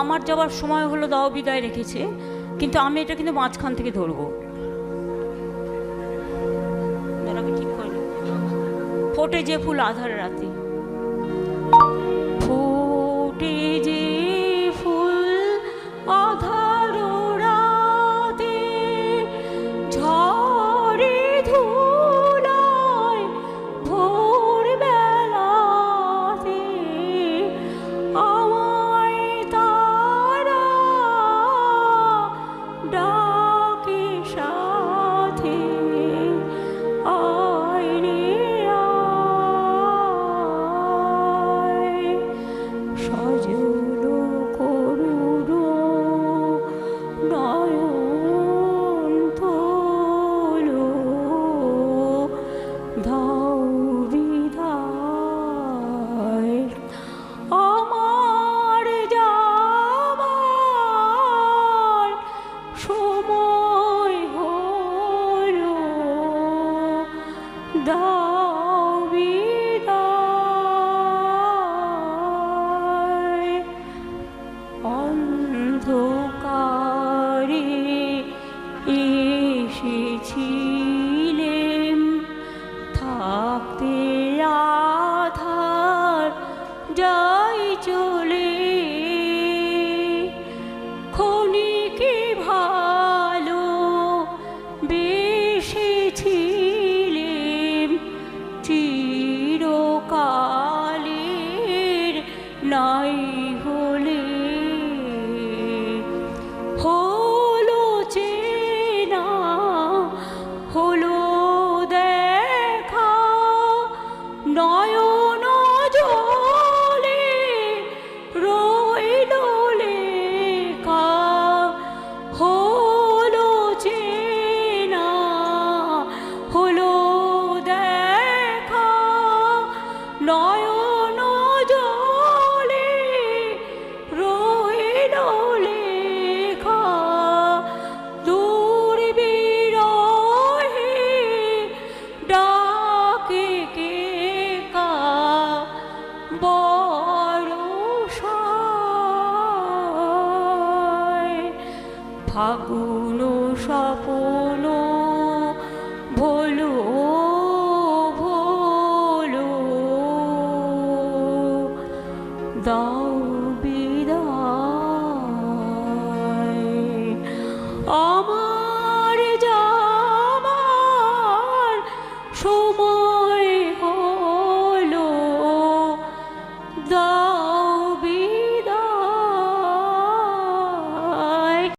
আমার যাওয়ার সময় হলো দাও বিদায় রেখেছে, কিন্তু আমি এটা কিন্তু মাঝখান থেকে ধরবো। ঠিক ফোটে যে ফুল আধার রাতে। অন্ধকারে এসেছি। lại hồi ভাবুন সপন ভোলো ভোলো। দা